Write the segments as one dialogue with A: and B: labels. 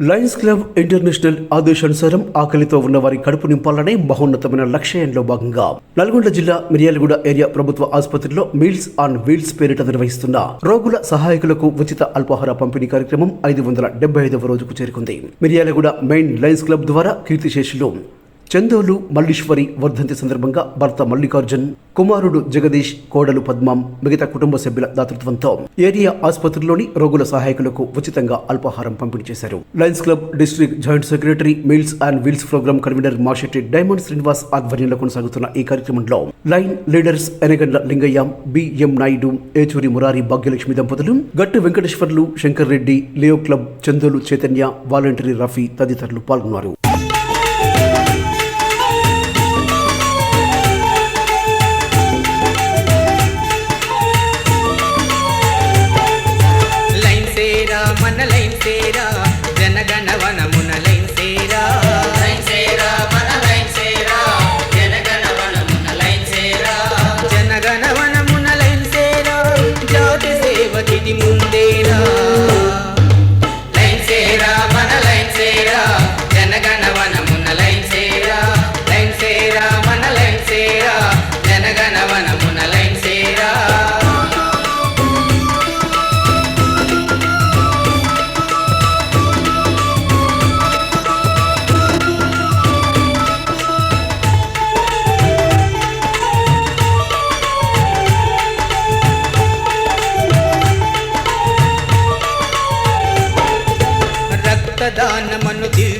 A: Lions club international ఆదేశానుసారం ఆకలితో ఉన్న వారి కడుపు నింపాలనే మహోన్నతమైన లక్ష్యంలో భాగంగా నల్గొండ జిల్లా మిర్యాలగూడ ఏరియా ప్రభుత్వ ఆసుపత్రిలో మీల్స్ ఆన్ వీల్స్ పేరిట నిర్వహిస్తున్న రోగుల సహాయకులకు ఉచిత అల్పాహార పంపిణీ కార్యక్రమం ఐదు వందల డెబ్బై ఐదవ రోజుకు చేరుకుంది. మిర్యాలగూడ మెయిన్ లయన్స్ క్లబ్ ద్వారా కీర్తిశేషులు చందోలు మల్లీశ్వరి వర్ధంతి సందర్భంగా భర్త మల్లికార్జున్ కుమారుడు జగదీష్ కోడలు పద్మం మిగతా కుటుంబ సభ్యుల దాతృత్వంతో ఏరియా ఆసుపత్రిలోని రోగుల సహాయకులకు ఉచితంగా అల్పాహారం పంపిణీ చేశారు. Lions club district joint secretary meals and wheels programme convener Mashetti diamond Srinivas ఆధ్వర్యంలో కొనసాగుతున్న ఈ కార్యక్రమంలో lion leaders Enagandla Lingaiah BM Naidu Yechuri Murari Bhagyalakshmi దంపతులు Gattu Venkateswarlu Shankar Reddy Leo club Chandolu Chaitanya volunteer Rafi తదితరులు పాల్గొన్నారు.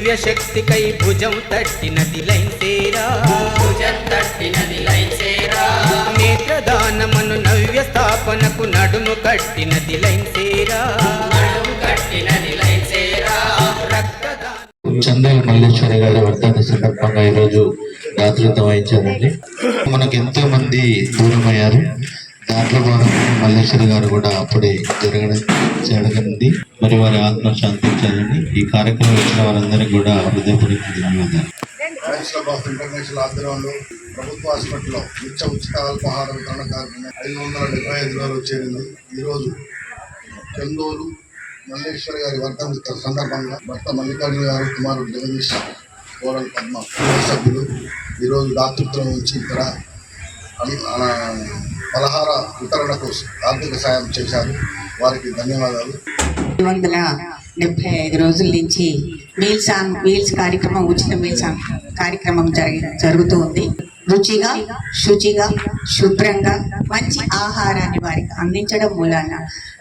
B: దివ్య శక్తికై భుజం తట్టినది line సేరా.
C: భుజం తట్టినది line సేరా.
B: నేత్రదానమను నవ్య స్థాపనకు నడుము కట్టినది లైన్ సేరా.
C: నడుము కట్టినది లైన్ సేరా.
B: రక్తదానం.
D: చందల్ మల్లేశ్వరి గారి వర్ధంతి సందర్భంగా ఈరోజు దాతృత్వం వహించారండి మనకు ఎంతో మంది దూరం అయ్యారు దాంట్లో భాగంగా మల్లేశ్వరి గారు కూడా అప్పుడే జరగడం జరగనుంది మరి వారి ఆత్మ శాంతించాలని ఈ కార్యక్రమం వచ్చిన వారందరికీ కూడా హృదయపూర్వక ధన్యవాదాలు.
E: ఇంటర్నేషనల్ ఆధ్వర్యంలో ప్రభుత్వ హాస్పిటల్లో నిత్య ఉచిత అల్పాహార వితరణ కార్యక్రమం ఐదు వందల డెబ్బై ఐదు రోజులు చేరింది. ఈరోజు చెందూరు మల్లేశ్వరి గారి వర్ధంతి సందర్భంగా భర్త మల్లికార్జున గారు కుమారుడు జగదీష్ కోడలు పద్మ సభ్యులు ఈరోజు దాతృత్వం నుంచి ఇక్కడ పలహార వితరణకు ఆర్థిక సాయం చేశారు. వారికి ధన్యవాదాలు.
F: వందల డెబ్బై ఐదు రోజుల నుంచి మీల్స్ ఆన్ మీల్స్ కార్యక్రమం ఉచిత మీల్స్ ఆన్ కార్యక్రమం జరిగి జరుగుతూ ఉంది. రుచిగా శుచిగా శుభ్రంగా మంచి ఆహారాన్ని వారికి అందించడం మూలాన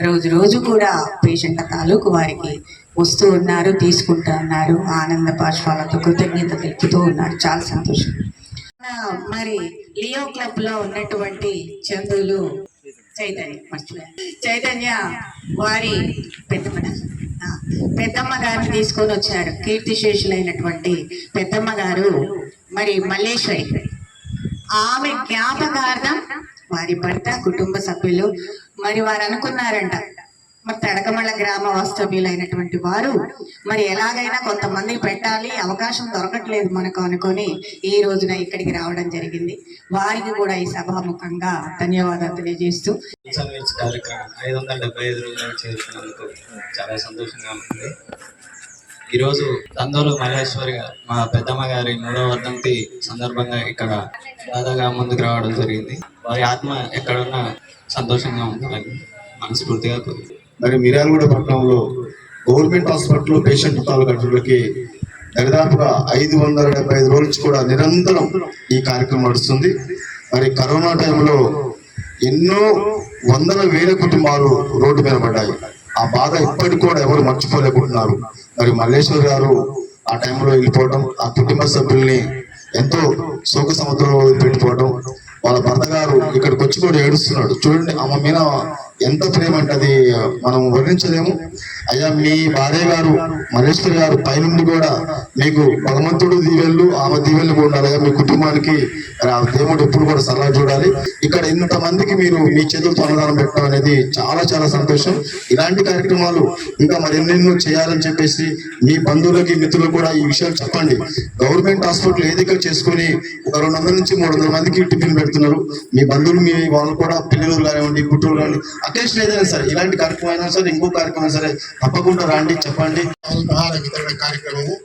F: రోజు రోజు కూడా పేషెంట్ల తాలూకు వారికి వస్తూ ఉన్నారు తీసుకుంటూ ఉన్నారు ఆనంద పాశ్వాలతో కృతజ్ఞత తెలుపుతూ ఉన్నారు. చాలా సంతోషం. మరి లియో క్లబ్లో ఉన్నటువంటి చందులు చైతన్య మర్చిపోయా చైతన్య వారి పెద్దమ్మ పెద్దమ్మ గారిని తీసుకొని వచ్చారు. కీర్తిశేషులైనటువంటి పెద్దమ్మ గారు మరి మల్లేశ్వరి. ఆమె జ్ఞాపకార్థం వారి భర్త కుటుంబ సభ్యులు మరి వారు అనుకున్నారంట మరి తడకమళ్ళ గ్రామ వాస్తవ్యులైనటువంటి వారు మరి ఎలాగైనా కొంతమంది పెట్టాలి అవకాశం దొరకట్లేదు మనకు అనుకొని ఈ రోజున ఇక్కడికి రావడం జరిగింది. వారికి కూడా ఈ సభాముఖంగా ధన్యవాదాలు తెలియజేస్తూ
G: కార్యక్రమం ఐదు వందల డెబ్బై ఐదు రోజులు చేరుకున్నందుకు చాలా సంతోషంగా ఉంటుంది ఈరోజు తందూరు మల్లేశ్వరి మా పెద్దమ్మ గారి మూడవ వర్ధంతి సందర్భంగా ఇక్కడ దాదాగా ముందుకు రావడం జరిగింది. వారి ఆత్మ ఎక్కడున్నా సంతోషంగా ఉండాలని మనస్ఫూర్తిగా కోరుతుంది
H: మరి మిర్యాలగూడ పట్టణంలో గవర్నమెంట్ హాస్పిటల్ పేషెంట్ తాలూకాకి దరిదాపుగా ఐదు వందల డెబ్బై ఐదు రోజుల నుంచి కూడా నిరంతరం ఈ కార్యక్రమం నడుస్తుంది. మరి కరోనా టైంలో ఎన్నో వందల వేల కుటుంబాలు రోడ్డు మీద పడ్డాయి. ఆ బాధ ఇప్పటికి కూడా ఎవరు మర్చిపోలేకుంటున్నారు. మరి మల్లేశ్వర్ గారు ఆ టైంలో వెళ్ళిపోవడం ఆ కుటుంబ సభ్యుల్ని ఎంతో శోక సముద్రంలో పెట్టిపోవడం వాళ్ళ భర్త గారు ఇక్కడికి వచ్చి కూడా ఏడుస్తున్నాడు. చూడండి ఆమె మీద ఎంత ప్రేమ అంటే అది మనం వర్ణించలేము. అయ్యా మీ భార్య గారు మల్లేశ్వరి గారు పైనుండి కూడా మీకు భగవంతుడు దీవెళ్ళు ఆమె దీవెళ్ళు ఉండాలి ఉండాలి మీ కుటుంబానికి. ఆ దేవుడు ఎప్పుడు కూడా సలహా చూడాలి. ఇక్కడ ఇంతమందికి మీరు మీ చేతులతో అన్నదానం పెట్టడం అనేది చాలా చాలా సంతోషం. ఇలాంటి కార్యక్రమాలు ఇంకా మరి ఎన్నెన్నో చేయాలని చెప్పేసి మీ బంధువులకి మిత్రులకు కూడా ఈ విషయాలు చెప్పండి. గవర్నమెంట్ హాస్పిటల్ ఏదిక చేసుకొని ఒక రెండు వందల నుంచి మూడు వందల మందికి టిఫిన్ పెడుతున్నారు. మీ బంధువులు మీ వాళ్ళు కూడా పిల్లలు కానివ్వండి పుట్టులు కానీ అకేషన్ ఏదైనా సరే ఇలాంటి కార్యక్రమం అయినా సరే ఇంకో కార్యక్రమం సరే తప్పకుండా రండి చెప్పండి.
E: ఆహార వితరణ కార్యక్రమము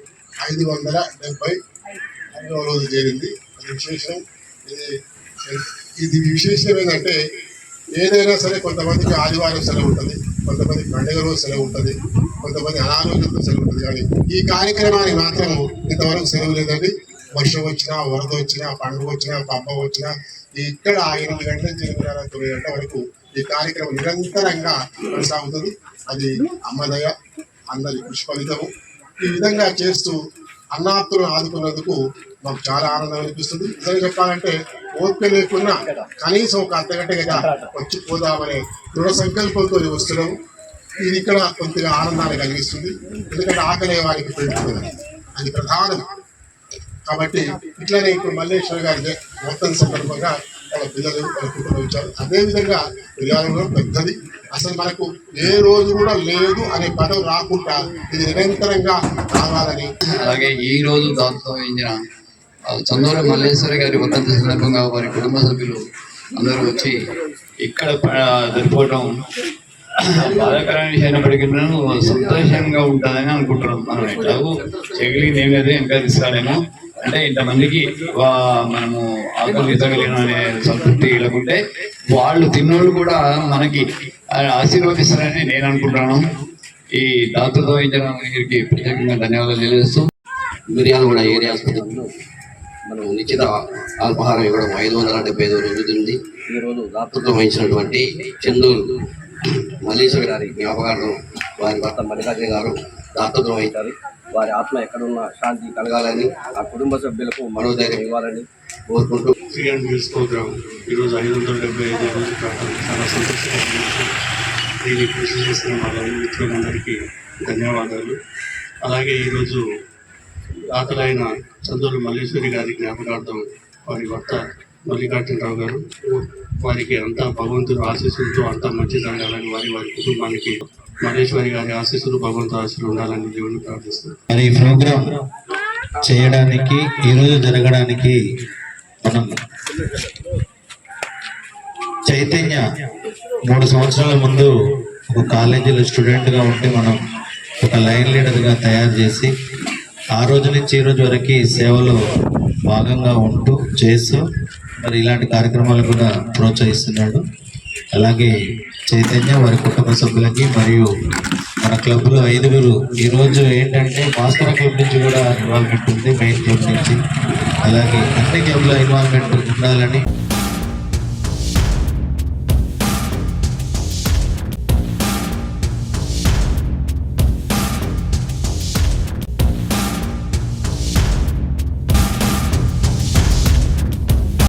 E: ఐదు వందల డెబ్బై ఐదవ రోజు చేరింది అది విశేషం. ఇది ఇది విశేషం ఏంటంటే ఏదైనా సరే కొంతమందికి ఆదివారం సెలవు ఉంటుంది కొంతమంది పండుగ రోజు సెలవు ఉంటుంది కొంతమంది అనారోగ్యంతో సెలవు ఉంటుంది. కానీ ఈ కార్యక్రమానికి మాత్రం ఇంతవరకు సెలవు లేదండి. వర్షం వచ్చినా వరద వచ్చినా పండుగ వచ్చినా పబ్బ వచ్చినా ఇక్కడ ఎనిమిది గంటల నుంచి ఎనిమిదిన్నర తొమ్మిది గంటల వరకు ఈ కార్యక్రమం నిరంతరంగా కొనసాగుతుంది. అది అమ్మదయ అందరి కృషి ఫలితము ఈ విధంగా చేస్తూ అన్నాత్తులను ఆదుకున్నందుకు మాకు చాలా ఆనందం అనిపిస్తుంది. నిజంగా చెప్పాలంటే ఓపిక లేకున్నా కనీసం ఒక అర్ధగంట కదా వచ్చి పోదామనే దృఢ సంకల్పంతో వస్తున్నాం ఇది ఇక్కడ కొద్దిగా ఆనందాన్ని కలిగిస్తుంది. ఎందుకంటే ఆకలే వారికి పెరుగుతుంది. అది ప్రధానం. కాబట్టి ఇట్లనే ఇప్పుడు మల్లేశ్వర గారి మొత్తం సందర్భంగా వాళ్ళ పిల్లలు వాళ్ళ కుటుంబం ఇచ్చారు అదేవిధంగా విరాళంలో పెద్దది. అసలు మనకు ఏ రోజు కూడా లేదు అనే పదం రాకుండా ఇది నిరంతరంగా రావాలని
I: అలాగే ఈ రోజు దాంతో ఎంచిన చందూరు మల్లేశ్వరి గారి వర్ధంతి సందర్భంగా వారి కుటుంబ సభ్యులు అందరూ వచ్చి ఇక్కడ ప- జరుపుకోవడం బాధాకరమైన విషయం అయినప్పటికీ సంతోషంగా ఉంటుందని అనుకుంటున్నాం. మనం ఎట్లాగూ చెగిలి నేను అదే ఇంకా తీసుకురాలేము అంటే ఇంతమందికి వా- మనము ఆకులు ఇతగలిగిన అనే సంతృప్తి లేకుంటే వాళ్ళు తిన్నోళ్ళు కూడా మనకి ఆశీర్వదిస్తారని నేను అనుకుంటున్నాను. ఈ దాతృత్వ ఇంజనీర్కి ప్రత్యేకంగా ధన్యవాదాలు తెలియజేస్తూ
J: మిర్యాలగూడ ఏరియా ఆసుపత్రిలో మనం నిశ్చిత అల్పాహారం ఇవ్వడం ఐదు వందల డెబ్బై ఐదు రోజుతుంది ఈరోజు దాతృత్వం వహించినటువంటి చందూరు మల్లేశ్వరి గారి జ్ఞాపకార్థం వారి భర్త మల్లికార్జున గారు దాతృత్వం వహించారు వారి ఆత్మ ఎక్కడున్నా శాంతి కలగాలని ఆ కుటుంబ సభ్యులకు మనోధైర్యం ఇవ్వాలని కోరుకుంటూ
K: ఫ్రీ అండ్ మీల్స్ ప్రోగ్రామ్ ఈరోజు ఐదు వందల డెబ్బై ఐదు రోజు చాలా సంతోషంగా దీన్ని కృషి చేసిన మా మిత్రులందరికీ ధన్యవాదాలు. అలాగే ఈరోజు దాతలైన చందూరు మల్లేశ్వరి గారి జ్ఞాపకార్థం వారి భర్త మల్లికార్జునరావు గారు వారికి అంతా భగవంతుడు ఆశీస్సులతో అంతా మంచి జరగాలని వారి వారి కుటుంబానికి మహేశ్వరి గారి ఆశీస్సులు భగవంతు ఆశీస్సులు ఉండాలని దేవుని ప్రార్థిస్తున్నాను
D: మరి ఈ ప్రోగ్రాం చేయడానికి ఈరోజు జరగడానికి మనం చైతన్య మూడు సంవత్సరాల ముందు ఒక కాలేజీలో స్టూడెంట్గా ఉంటే మనం ఒక లైన్ లీడర్గా తయారు చేసి ఆ రోజు నుంచి ఈ రోజు వరకు సేవలో భాగంగా ఉంటూ చేస్తూ మరి ఇలాంటి కార్యక్రమాలు కూడా ప్రోత్సహిస్తున్నాడు. అలాగే చైతన్య వారి కుటుంబ సభ్యులకి మరియు మన క్లబ్లో ఐదుగురు. ఈరోజు ఏంటంటే మాస్టర్ క్లబ్ నుంచి కూడా ఇన్వాల్వ్మెంట్ ఉంది మెయిన్ క్లబ్ నుంచి. అలాగే అన్ని క్లబ్లో ఇన్వాల్వ్మెంట్ ఉండాలని